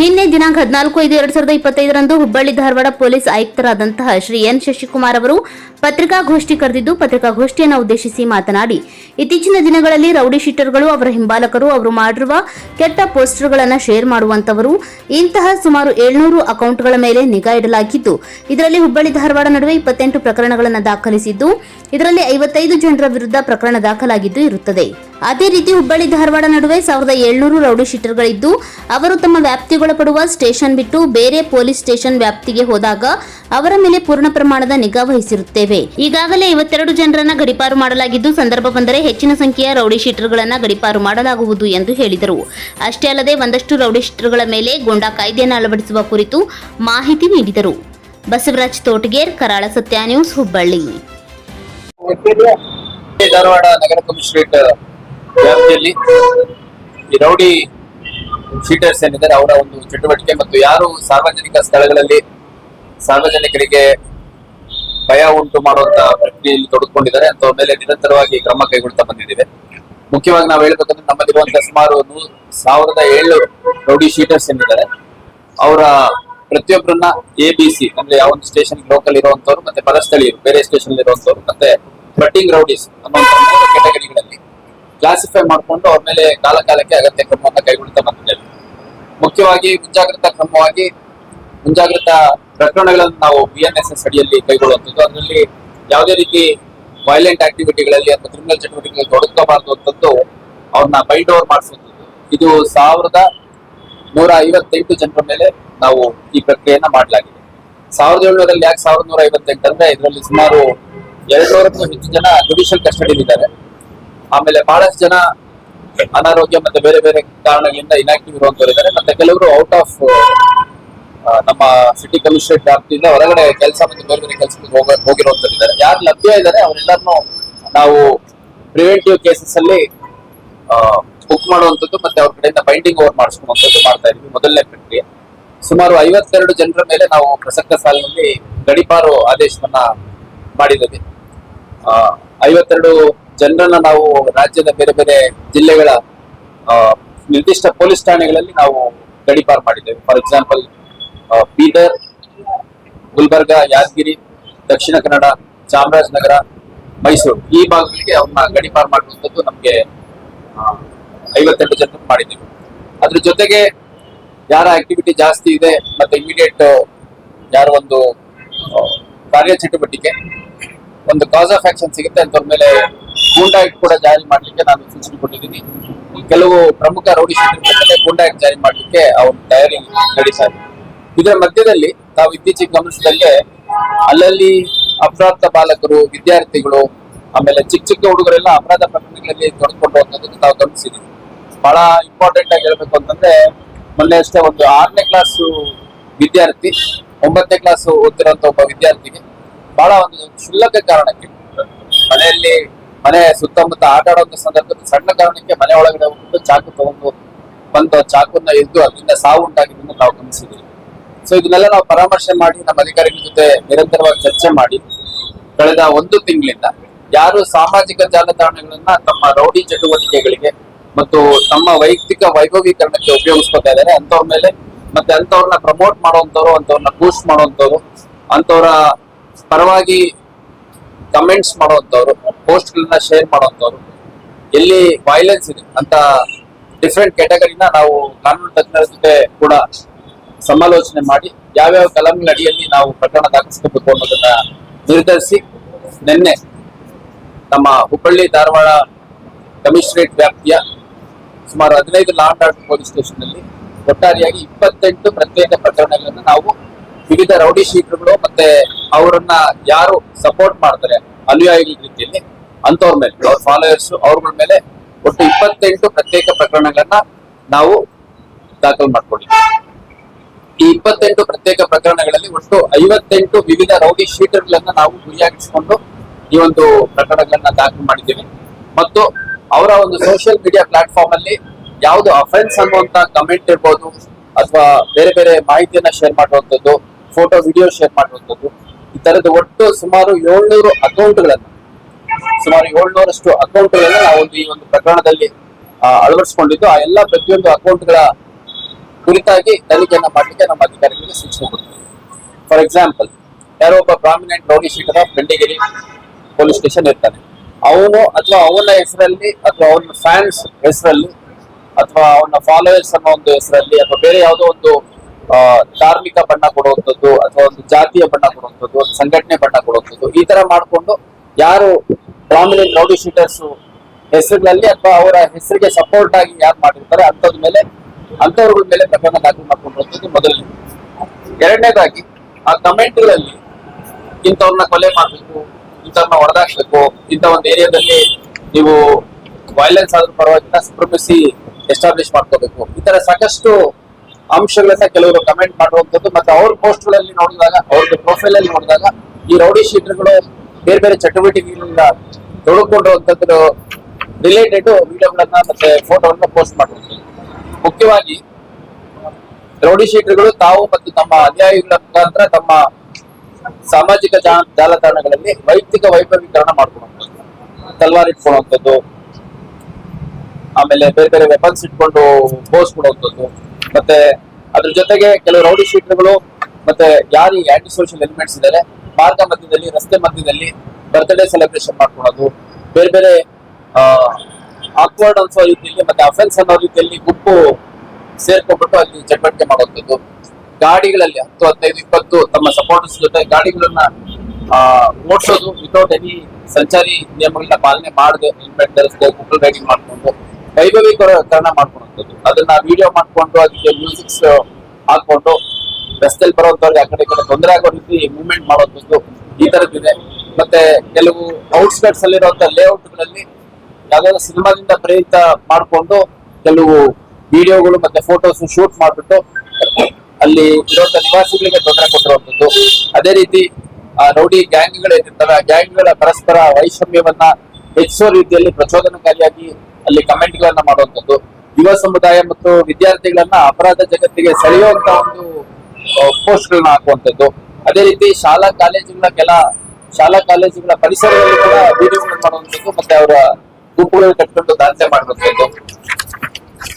ನಿನ್ನೆ ದಿನಾಂಕ ಹದಿನಾಲ್ಕು ಐದು ಎರಡ್ ಸಾವಿರದ ಇಪ್ಪತ್ತೈದರಂದು ಹುಬ್ಬಳ್ಳಿ ಧಾರವಾಡ ಪೊಲೀಸ್ ಆಯುಕ್ತರಾದಂತಹ ಶ್ರೀ ಎನ್ ಶಶಿಕುಮಾರ್ ಅವರು ಪತ್ರಿಕಾಗೋಷ್ಠಿ ಕರೆದಿದ್ದು ಪತ್ರಿಕಾಗೋಷ್ಠಿಯನ್ನು ಉದ್ದೇಶಿಸಿ ಮಾತನಾಡಿ, ಇತ್ತೀಚಿನ ದಿನಗಳಲ್ಲಿ ರೌಡಿ ಶೀಟರ್ಗಳು, ಅವರ ಹಿಂಬಾಲಕರು, ಅವರು ಮಾಡಿರುವ ಕೆಟ್ಟ ಪೋಸ್ಟರ್ಗಳನ್ನು ಶೇರ್ ಮಾಡುವಂತವರು ಇಂತಹ ಸುಮಾರು ಏಳ್ನೂರು ಅಕೌಂಟ್ಗಳ ಮೇಲೆ ನಿಗಾ ಇಡಲಾಗಿದ್ದು, ಇದರಲ್ಲಿ ಹುಬ್ಬಳ್ಳಿ ಧಾರವಾಡ ನಡುವೆ ಇಪ್ಪತ್ತೆಂಟು ಪ್ರಕರಣಗಳನ್ನು ದಾಖಲಿಸಿದ್ದು, ಇದರಲ್ಲಿ ಐವತ್ತೈದು ಜನರ ವಿರುದ್ಧ ಪ್ರಕರಣ ದಾಖಲಾಗಿದ್ದು ಇರುತ್ತದೆ. ಅದೇ ರೀತಿ ಹುಬ್ಬಳ್ಳಿ ಧಾರವಾಡ ನಡುವೆ ಸಾವಿರದ ಏಳ್ನೂರು ರೌಡಿ ಶೀಟರ್ಗಳಿದ್ದು, ಅವರು ತಮ್ಮ ವ್ಯಾಪ್ತಿಗೊಳಪಡುವ ಸ್ಟೇಷನ್ ಬಿಟ್ಟು ಬೇರೆ ಪೊಲೀಸ್ ಸ್ಟೇಷನ್ ವ್ಯಾಪ್ತಿಗೆ ಹೋದಾಗ ಅವರ ಮೇಲೆ ಪೂರ್ಣ ಪ್ರಮಾಣದ ನಿಗಾ ವಹಿಸಿರುತ್ತೇವೆ. ಈಗಾಗಲೇ ಐವತ್ತೆರಡು ಜನರನ್ನ ಗಡಿಪಾರು ಮಾಡಲಾಗಿದ್ದು, ಸಂದರ್ಭ ಬಂದರೆ ಹೆಚ್ಚಿನ ಸಂಖ್ಯೆಯ ರೌಡಿ ಶೀಟರ್ಗಳನ್ನ ಗಡಿಪಾರು ಮಾಡಲಾಗುವುದು ಎಂದು ಹೇಳಿದರು. ಅಷ್ಟೇ ಅಲ್ಲದೆ ಒಂದಷ್ಟು ರೌಡಿ ಶೀಟರ್ಗಳ ಮೇಲೆ ಗೊಂಡಾ ಕಾಯ್ದೆಯನ್ನು ಅಳವಡಿಸುವ ಕುರಿತು ಮಾಹಿತಿ ನೀಡಿದರು. ಬಸವರಾಜ್ ತೋಟಗೇರ್, ಕರಾಳ ಸತ್ಯ ನ್ಯೂಸ್ ಹುಬ್ಬಳ್ಳಿ. ಧಾರವಾಡ ನಗರ ವ್ಯಾಪ್ತಿಯಲ್ಲಿ ಈ ರೌಡಿ ಶೀಟರ್ಸ್ ಏನಿದ್ದಾರೆ, ಅವರ ಒಂದು ಚಟುವಟಿಕೆ ಮತ್ತು ಯಾರು ಸಾರ್ವಜನಿಕ ಸ್ಥಳಗಳಲ್ಲಿ ಸಾರ್ವಜನಿಕರಿಗೆ ಭಯ ಉಂಟು ಮಾಡುವಂತಹ ಪ್ರಕ್ರಿಯೆಯಲ್ಲಿ ತೊಡಗಿಕೊಂಡಿದ್ದಾರೆ ಅಂತವ್ರ ಮೇಲೆ ನಿರಂತರವಾಗಿ ಕ್ರಮ ಕೈಗೊಳ್ತಾ ಬಂದಿದ್ದೇವೆ ಮುಖ್ಯವಾಗಿ ನಾವು ಹೇಳ್ಬೇಕಂದ್ರೆ ನಮ್ಮಲ್ಲಿರುವಂತಹ ಸುಮಾರು ಸಾವಿರದ ಏಳು ರೌಡಿ ಶೀಟರ್ಸ್ ಏನಿದ್ದಾರೆ, ಅವರ ಪ್ರತಿಯೊಬ್ಬರನ್ನ ಎ ಬಿ ಸಿ ಅಂದ್ರೆ ಯಾವ ಒಂದು ಸ್ಟೇಷನ್ ಲೋಕಲ್ ಇರುವಂತವ್ರು ಮತ್ತೆ ಪರಸ್ಥಳೀಯರು ಬೇರೆ ಸ್ಟೇಷನ್ ಇರುವಂತವ್ರು ಮತ್ತೆ ಬಟ್ಟಿಂಗ್ ರೌಡೀಸ್ ಮೂರು ಕೆಟಗರಿಗಳಲ್ಲಿ ಕ್ಲಾಸಿಫೈ ಮಾಡಿಕೊಂಡು ಅವ್ರ ಮೇಲೆ ಕಾಲ ಕಾಲಕ್ಕೆ ಅಗತ್ಯ ಕ್ರಮವನ್ನು ಕೈಗೊಳ್ತಾ ಬಂದಿದ್ದೇವೆ. ಮುಖ್ಯವಾಗಿ ಮುಂಜಾಗ್ರತಾ ಕ್ರಮವಾಗಿ ಮುಂಜಾಗ್ರತಾ ಪ್ರಕರಣಗಳನ್ನು ನಾವು ಬಿ ಎನ್ ಎಸ್ ಎಸ್ ಅಡಿಯಲ್ಲಿ ಕೈಗೊಳ್ಳುವಂಥದ್ದು. ಅದರಲ್ಲಿ ಯಾವುದೇ ರೀತಿ ವೈಲೆಂಟ್ ಆಕ್ಟಿವಿಟಿಗಳಲ್ಲಿ ಅಥವಾ ಕ್ರಿಮಿನಲ್ ಚಟುವಟಿಕೆಗಳಲ್ಲಿ ತೊಡಗಬಾರದು ಅಂತದ್ದು ಅವ್ರನ್ನ ಬೈಂಡ್ ಓವರ್ ಮಾಡಿಸುವಂಥದ್ದು. ಇದು ಸಾವಿರದ ನೂರ ಐವತ್ತೆಂಟು ಜನರ ಮೇಲೆ ನಾವು ಈ ಪ್ರಕ್ರಿಯೆಯನ್ನ ಮಾಡಲಾಗಿದೆ. ಸಾವಿರದ ಏಳ್ನೂರಲ್ಲಿ ಯಾಕೆ ಸಾವಿರದ ನೂರ ಐವತ್ತೆಂಟು ಅಂದ್ರೆ ಇದರಲ್ಲಿ ಸುಮಾರು ಎರಡು ನೂರಕ್ಕೂ ಹೆಚ್ಚು ಜನ ಜುಡಿಷಿಯಲ್ ಕಸ್ಟಡಿಯಲ್ಲಿದ್ದಾರೆ ಆಮೇಲೆ ಬಹಳಷ್ಟು ಜನ ಅನಾರೋಗ್ಯ ಮತ್ತೆ ಬೇರೆ ಬೇರೆ ಕಾರಣಗಳಿಂದ ಇನ್ಆಕ್ಟಿವ್ ಇರುವಂತವ್ರು ಇದ್ದಾರೆ. ಮತ್ತೆ ಕೆಲವರು ಔಟ್ ಆಫ್ ನಮ್ಮ ಸಿಟಿ ಕಮಿಷನರೇಟ್ ವ್ಯಾಪ್ತಿಯಿಂದ ಹೊರಗಡೆ ಕೆಲಸ ಮತ್ತು ಬೇರೆ ಬೇರೆ ಕೆಲಸಕ್ಕೆ ಹೋಗ, ಹೋಗಿರುವಂತವ್ರು ಇದ್ದಾರೆ. ಯಾರು ಲಭ್ಯ ಇದ್ದಾರೆ ಅವರೆಲ್ಲರನ್ನು ನಾವು ಪ್ರಿವೆಂಟಿವ್ ಕೇಸಸ್ ಅಲ್ಲಿ ಬುಕ್ ಮಾಡುವಂಥದ್ದು ಮತ್ತೆ ಅವ್ರ ಕಡೆಯಿಂದ ಬೈಂಡಿಂಗ್ ಓವರ್ ಮಾಡಿಸ್ಕೊಳ್ಳುವಂಥದ್ದು ಮಾಡ್ತಾ ಇದೀವಿ ಮೊದಲನೇ ಪ್ರಕ್ರಿಯೆ. ಸುಮಾರು ಐವತ್ತೆರಡು ಜನರ ಮೇಲೆ ನಾವು ಪ್ರಸಕ್ತ ಸಾಲಿನಲ್ಲಿ ಗಡಿಪಾರು ಆದೇಶವನ್ನ ಮಾಡಿದ್ದೀವಿ. ಐವತ್ತೆರಡು ಜನರನ್ನ ನಾವು ರಾಜ್ಯದ ಬೇರೆ ಬೇರೆ ಜಿಲ್ಲೆಗಳ ನಿರ್ದಿಷ್ಟ ಪೊಲೀಸ್ ಠಾಣೆಗಳಲ್ಲಿ ನಾವು ಗಡಿಪಾರು ಮಾಡಿದ್ದೇವೆ. ಫಾರ್ ಎಕ್ಸಾಂಪಲ್ ಬೀದರ್, ಗುಲ್ಬರ್ಗ, ಯಾದಗಿರಿ, ದಕ್ಷಿಣ ಕನ್ನಡ, ಚಾಮರಾಜನಗರ, ಮೈಸೂರು ಈ ಭಾಗಗಳಿಗೆ ಅವ್ರನ್ನ ಗಡಿಪಾರು ಮಾಡುವಂಥದ್ದು ನಮಗೆ ಐವತ್ತೆಂಟು ಜನರನ್ನು ಮಾಡಿದ್ದೀವಿ. ಅದ್ರ ಜೊತೆಗೆ ಯಾರ ಆಕ್ಟಿವಿಟಿ ಜಾಸ್ತಿ ಇದೆ ಮತ್ತೆ ಇಮಿಡಿಯೇಟ್ ಯಾರ ಒಂದು ಕಾರ್ಯಚಟುವಟಿಕೆ, ಒಂದು ಕಾಸ್ ಆಫ್ ಆಕ್ಷನ್ ಸಿಗುತ್ತೆ ಅಂತವ್ರ ಮೇಲೆ ಗೂಂಡಾ ಕೂಡ ಜಾರಿ ಮಾಡಲಿಕ್ಕೆ ನಾನು ಸೂಚನೆ ಕೊಟ್ಟಿದ್ದೀನಿ. ಕೆಲವು ಪ್ರಮುಖ ರೌಡಿ ಸಂಘಟನೆ ಗೂಂಡಾ ಆಕ್ಟ್ ಜಾರಿ ಮಾಡಲಿಕ್ಕೆ ಅವರು ತಯಾರಿ ನಡೀತಾ ಇದೆ ಇದರ ಮಧ್ಯದಲ್ಲಿ ತಾವು ಇತ್ತೀಚೆಗೆ ಗಮನಿಸಿದಂಗೆ ಅಲ್ಲಲ್ಲಿ ಅಪ್ರಾಪ್ತ ಬಾಲಕರು ವಿದ್ಯಾರ್ಥಿಗಳು, ಆಮೇಲೆ ಚಿಕ್ಕ ಚಿಕ್ಕ ಹುಡುಗರೆಲ್ಲ ಅಪರಾಧ ಪ್ರಕರಣಗಳಲ್ಲಿ ತೊಡಗಿಕೊಳ್ಳುವಂಥದ್ದು ತಾವು ಗಮನಿಸಿದ್ದೀವಿ. ಬಹಳ ಇಂಪಾರ್ಟೆಂಟ್ ಆಗಿ ಹೇಳ್ಬೇಕು ಅಂತಂದ್ರೆ ಮೊನ್ನೆ ಅಷ್ಟೇ ಒಂದು ಆರನೇ ಕ್ಲಾಸ್ ವಿದ್ಯಾರ್ಥಿ, ಒಂಬತ್ತನೇ ಕ್ಲಾಸ್ ಓದ್ತಿರೋಂತ ಒಬ್ಬ ವಿದ್ಯಾರ್ಥಿಗೆ ಬಹಳ ಒಂದು ಕ್ಷುಲ್ಲಕ ಕಾರಣಕ್ಕೆ ಮನೆಯಲ್ಲಿ ಮನೆ ಸುತ್ತಮುತ್ತ ಆಟ ಆಡೋ ಸಂದರ್ಭದಲ್ಲಿ ಸಣ್ಣ ಕಾರಣಕ್ಕೆ ಮನೆ ಒಳಗಡೆ ಹೋಗ್ಬಿಟ್ಟು ಚಾಕು ತಗೊಂಡು ಬಂದು ಚಾಕುನ ಎದ್ದು ಅದರಿಂದ ಸಾವು ಉಂಟಾಗಿದ್ದನ್ನು ನಾವು ಗಮನಿಸಿದ್ದೀವಿ. ಸೊ ಇದನ್ನೆಲ್ಲ ನಾವು ಪರಾಮರ್ಶೆ ಮಾಡಿ ನಮ್ಮ ಅಧಿಕಾರಿಗಳ ಜೊತೆ ನಿರಂತರವಾಗಿ ಚರ್ಚೆ ಮಾಡಿ ಕಳೆದ ಒಂದು ತಿಂಗಳಿಂದ ಯಾರು ಸಾಮಾಜಿಕ ಜಾಲತಾಣಗಳನ್ನ ತಮ್ಮ ರೌಡಿ ಚಟುವಟಿಕೆಗಳಿಗೆ ಮತ್ತು ತಮ್ಮ ವೈಯಕ್ತಿಕ ವೈಭವೀಕರಣಕ್ಕೆ ಉಪಯೋಗಿಸ್ಕೊತಾ ಇದ್ದಾರೆ. ಅಂತವ್ರ ಮೇಲೆ ಮತ್ತೆ ಅಂತವ್ರನ್ನ ಪ್ರಮೋಟ್ ಮಾಡುವಂತವ್ರು ಅಂತವ್ರನ್ನ ಬೂಸ್ಟ್ ಮಾಡುವಂತವ್ರು ಅಂತವ್ರ ಪರವಾಗಿ ಕಮೆಂಟ್ಸ್ ಮಾಡುವಂತವ್ರು ಪೋಸ್ಟ್ಗಳನ್ನ ಶೇರ್ ಮಾಡುವಂತವ್ರು ಎಲ್ಲಿ ವೈಲೆನ್ಸ್ ಇದೆ ಅಂತ ಡಿಫ್ರೆಂಟ್ ಕ್ಯಾಟಗರಿನ ನಾವು ಕಾನೂನು ತಜ್ಞರ ಜೊತೆ ಕೂಡ ಸಮಾಲೋಚನೆ ಮಾಡಿ ಯಾವ್ಯಾವ ಕಲಂಗಳ ಅಡಿಯಲ್ಲಿ ನಾವು ಪ್ರಕರಣ ದಾಖಲಿಸಬೇಕು ಅನ್ನೋದನ್ನ ನಿರ್ಧರಿಸಿ ನಿನ್ನೆ ನಮ್ಮ ಹುಬ್ಬಳ್ಳಿ ಧಾರವಾಡ ಕಮಿಷನರೇಟ್ ವ್ಯಾಪ್ತಿಯ ಸುಮಾರು ಹದಿನೈದು law and order police station ಅಲ್ಲಿ ಒಟ್ಟಾರೆಯಾಗಿ ಇಪ್ಪತ್ತೆಂಟು ಪ್ರತ್ಯೇಕ ಪ್ರಕರಣಗಳನ್ನು ನಾವು ವಿವಿಧ ರೌಡಿ ಶೀಟರ್ಗಳು ಮತ್ತೆ ಅವರನ್ನ ಯಾರು ಸಪೋರ್ಟ್ ಮಾಡ್ತಾರೆ ಅನುಯಾಯಿಗಳ ರೀತಿಯಲ್ಲಿ ಅಂತವ್ರ ಮೇಲೆ, ಅವ್ರ ಫಾಲೋಯರ್ಸ್ ಅವ್ರಗಳ ಮೇಲೆ ಒಟ್ಟು ಇಪ್ಪತ್ತೆಂಟು ಪ್ರತ್ಯೇಕ ಪ್ರಕರಣಗಳನ್ನ ನಾವು ದಾಖಲು ಮಾಡ್ಕೊಂಡಿದ್ದೀವಿ. ಈ ಇಪ್ಪತ್ತೆಂಟು ಪ್ರತ್ಯೇಕ ಪ್ರಕರಣಗಳಲ್ಲಿ ಒಟ್ಟು ಐವತ್ತೆಂಟು ವಿವಿಧ ರೌಡಿ ಶೀಟರ್ಗಳನ್ನ ನಾವು ಗುರಿಯಾಗಿಸಿಕೊಂಡು ಈ ಒಂದು ಪ್ರಕರಣಗಳನ್ನ ದಾಖಲು ಮಾಡಿದ್ದೀವಿ. ಮತ್ತು ಅವರ ಒಂದು ಸೋಷಿಯಲ್ ಮೀಡಿಯಾ ಪ್ಲಾಟ್ಫಾರ್ಮ್ ಅಲ್ಲಿ ಯಾವುದು ಅಫೆನ್ಸ್ ಅನ್ನುವಂತ ಕಮೆಂಟ್ ಇರ್ಬೋದು, ಅಥವಾ ಬೇರೆ ಬೇರೆ ಮಾಹಿತಿಯನ್ನ ಶೇರ್ ಮಾಡುವಂಥದ್ದು ಫೋಟೋ ವಿಡಿಯೋ ಶೇರ್ ಮಾಡುವಂಥದ್ದು, ಈ ತರದ ಒಟ್ಟು ಸುಮಾರು ಏಳ್ನೂರು ಅಕೌಂಟ್ಗಳನ್ನ ಸುಮಾರು ಏಳ್ನೂರಷ್ಟು ಅಕೌಂಟ್ಗಳನ್ನ ನಾವು ಈ ಒಂದು ಪ್ರಕರಣದಲ್ಲಿ ಅಳವಡಿಸಿಕೊಂಡಿದ್ದು. ಆ ಎಲ್ಲ ಪ್ರತಿಯೊಂದು ಅಕೌಂಟ್ಗಳ ಕುರಿತಾಗಿ ತನಿಖೆಯನ್ನ ಮಾಡಲಿಕ್ಕೆ ನಮ್ಮ ಅಧಿಕಾರಿಗಳಿಗೆ ಸೂಚನೆ ಕೊಡ್ತೀವಿ. ಫಾರ್ ಎಕ್ಸಾಂಪಲ್ ಯಾರೋ ಒಬ್ಬ prominent rowdy sheeter Bendigeri police station ಇರ್ತಾನೆ. ಅವನು ಅಥವಾ ಅವನ ಹೆಸರಲ್ಲಿ ಅಥವಾ ಅವನ ಫ್ಯಾನ್ಸ್ ಹೆಸರಲ್ಲಿ ಅಥವಾ ಅವನ ಫಾಲೋವರ್ಸ್ ಅನ್ನೋ ಒಂದು ಹೆಸರಲ್ಲಿ ಅಥವಾ ಬೇರೆ ಯಾವುದೋ ಒಂದು ಧಾರ್ಮಿಕ ಬಣ್ಣ ಕೊಡುವಂಥದ್ದು ಅಥವಾ ಒಂದು ಜಾತಿಯ ಬಣ್ಣ ಕೊಡುವಂಥದ್ದು, ಒಂದು ಸಂಘಟನೆ ಬಣ್ಣ ಕೊಡುವಂಥದ್ದು ಈ ತರ ಮಾಡಿಕೊಂಡು ಯಾರು ಪ್ರಾಮಿನೆಂಟ್ ರೌಡಿ ಶೀಟರ್ಸ್ ಹೆಸರಿನಲ್ಲಿ ಅಥವಾ ಅವರ ಹೆಸರಿಗೆ ಸಪೋರ್ಟ್ ಆಗಿ ಯಾರು ಮಾಡಿರ್ತಾರೆ ಅಂತದ ಮೇಲೆ ಅಂಥವ್ರಗಳ ಮೇಲೆ ಪ್ರಕರಣ ದಾಖಲು ಮಾಡ್ಕೊಂಡು ಮೊದಲನೇ. ಎರಡನೇದಾಗಿ, ಆ ಕಮೆಂಟ್ಗಳಲ್ಲಿ ಇಂಥವ್ರನ್ನ ಕೊಲೆ ಮಾಡಬೇಕು, ಇಂಥವ್ರನ್ನ ಹೊಡೆದಾಕ್ಬೇಕು ಇಂಥ ಒಂದು ಏರಿಯಾದಲ್ಲಿ ನೀವು ವೈಲೆನ್ಸ್ ಆದ್ರೂ ಪರವಾಗಿಲ್ಲ ಸುಪ್ರಮಸಿ ಎಸ್ಟಾಬ್ಲಿಷ್ ಮಾಡ್ಕೋಬೇಕು. ಈ ತರ ಸಾಕಷ್ಟು ಅಂಶಗಳನ್ನ ಕೆಲವರು ಕಮೆಂಟ್ ಮಾಡುವಂಥದ್ದು. ಮತ್ತೆ ಅವ್ರ ಪೋಸ್ಟ್ಗಳಲ್ಲಿ ನೋಡಿದಾಗ, ಅವ್ರದ್ದು ಪ್ರೊಫೈಲ್ ಅಲ್ಲಿ ನೋಡಿದಾಗ ಈ ರೌಡಿ ಶೀಟರ್ಗಳು ಬೇರೆ ಬೇರೆ ಚಟುವಟಿಕೆಗಳಿಂದ ತೊಡಕೊಂಡಿರುವಂತದ್ದು ರಿಲೇಟೆಡ್ ವಿಡಿಯೋಗಳನ್ನ ಮತ್ತೆ ಫೋಟೋಗಳನ್ನ ಪೋಸ್ಟ್ ಮಾಡುವಂಥದ್ದು ಮುಖ್ಯವಾಗಿ ರೌಡಿ ಶೀಟರ್ಗಳು ತಾವು ಮತ್ತು ತಮ್ಮ ಅನುಯಾಯಿಗಳ ಮುಖಾಂತರ ತಮ್ಮ ಸಾಮಾಜಿಕ ಜಾಲತಾಣಗಳಲ್ಲಿ ವೈಯಕ್ತಿಕ ವೈಭವೀಕರಣ ಮಾಡ್ಕೊಳ್ಳುವಂಥದ್ದು ತಲ್ವಾರ್ ಇಟ್ಕೊಳ್ಳುವಂಥದ್ದು, ಆಮೇಲೆ ಬೇರೆ ಬೇರೆ ವೆಪನ್ಸ್ ಇಟ್ಕೊಂಡು ಪೋಸ್ ಕೊಡುವಂಥದ್ದು, ಮತ್ತೆ ಅದ್ರ ಜೊತೆಗೆ ಕೆಲವು ರೌಡಿ ಶೀಟರ್ಗಳು ಮತ್ತೆ ಯಾರು ಆಂಟಿ ಸೋಷಿಯಲ್ ಎಲಿಮೆಂಟ್ಸ್ ಇದ್ದಾರೆ ಮಾರ್ಗ ಮಧ್ಯದಲ್ಲಿ, ರಸ್ತೆ ಮಧ್ಯದಲ್ಲಿ ಬರ್ತ್ಡೇ ಸೆಲೆಬ್ರೇಷನ್ ಮಾಡ್ಕೊಳ್ಳೋದು ಬೇರೆ ಬೇರೆ ಆಕ್ವರ್ಡ್ ಅನ್ಸೋ ರೀತಿಯಲ್ಲಿ ಮತ್ತೆ ಅಫೆನ್ಸ್ ಅನ್ನೋ ರೀತಿಯಲ್ಲಿ ಗುಂಪು ಸೇರ್ಕೊಂಡ್ಬಿಟ್ಟು ಅಲ್ಲಿ ಚಟುವಟಿಕೆ ಮಾಡುವಂಥದ್ದು ಗಾಡಿಗಳಲ್ಲಿ ಹತ್ತು, ಹದಿನೈದು, ಇಪ್ಪತ್ತು ತಮ್ಮ ಸಪೋರ್ಟರ್ಸ್ ಜೊತೆ ಗಾಡಿಗಳನ್ನ ಓಡಿಸೋದು ವಿತೌಟ್ ಎನಿ ಸಂಚಾರಿ ನಿಯಮಗಳನ್ನ ಪಾಲನೆ ಮಾಡದೆ ಹೆಲ್ಮೆಟ್ ಧರಿಸದೆ ಗೂಗಲ್ ರೈಡಿಂಗ್ ಮಾಡ್ಕೊಂಡು, ವೈಭವೀಕರಣ ಮಾಡ್ಕೊಳ್ಳುವಂಥದ್ದು ಅದನ್ನ ವಿಡಿಯೋ ಮಾಡ್ಕೊಂಡು, ಅದಕ್ಕೆ ಮ್ಯೂಸಿಕ್ಸ್ ಹಾಕೊಂಡು ರಸ್ತೆಯಲ್ಲಿ ಬರುವಂತವ್ರಿಗೆ ಆ ಕಡೆ ಕಡೆ ತೊಂದರೆ ಆಗೋ ರೀತಿ ಮೂವ್ಮೆಂಟ್ ಮಾಡುವಂಥದ್ದು ಈ ತರದ್ದಿದೆ ಮತ್ತೆ ಕೆಲವು ಔಟ್ಸ್ಕರ್ಟ್ಸ್ ಅಲ್ಲಿರುವಂತ ಲೇಔಟ್ಗಳಲ್ಲಿ ಯಾವ್ದಾದ್ರು ಸಿನಿಮಾದಿಂದ ಪ್ರೇರಿತ ಮಾಡಿಕೊಂಡು ಕೆಲವು ವಿಡಿಯೋಗಳು ಮತ್ತೆ ಫೋಟೋಸ್ ಶೂಟ್ ಮಾಡ್ಬಿಟ್ಟು ಅಲ್ಲಿ ಇರುವಂತಹ ನಿವಾಸಿಗಳಿಗೆ ತೊಂದರೆ ಕೊಟ್ಟಿರುವಂತದ್ದು ಅದೇ ರೀತಿ, ಆ ರೌಡಿ ಗ್ಯಾಂಗ್ಗಳು ಆ ಗ್ಯಾಂಗ್ಗಳ ಪರಸ್ಪರ ವೈಷಮ್ಯವನ್ನ ಹೆಚ್ಚಿಸುವ ರೀತಿಯಲ್ಲಿ ಪ್ರಚೋದನಕಾರಿಯಾಗಿ ಅಲ್ಲಿ ಕಮೆಂಟ್ ಗಳನ್ನ ಮಾಡುವಂತದ್ದು ಯುವ ಸಮುದಾಯ ಮತ್ತು ವಿದ್ಯಾರ್ಥಿಗಳನ್ನ ಅಪರಾಧ ಜಗತ್ತಿಗೆ ಸೆಳೆಯುವಂತ ಒಂದು ಪೋಸ್ಟ್ ಗಳನ್ನ ಹಾಕುವಂತದ್ದು ಅದೇ ರೀತಿ ಶಾಲಾ ಕಾಲೇಜುಗಳ ಕೆಲ, ಶಾಲಾ ಕಾಲೇಜುಗಳ ಪರಿಸರದಲ್ಲಿ ಕೂಡ ವಿಡಿಯೋಗಳನ್ನು ಮಾಡುವಂಥದ್ದು ಮತ್ತೆ ಅವರ ಗುಂಪುಗಳನ್ನು ಕಟ್ಕೊಂಡು ದಾಂಧಲೆ ಮಾಡುವಂಥದ್ದು.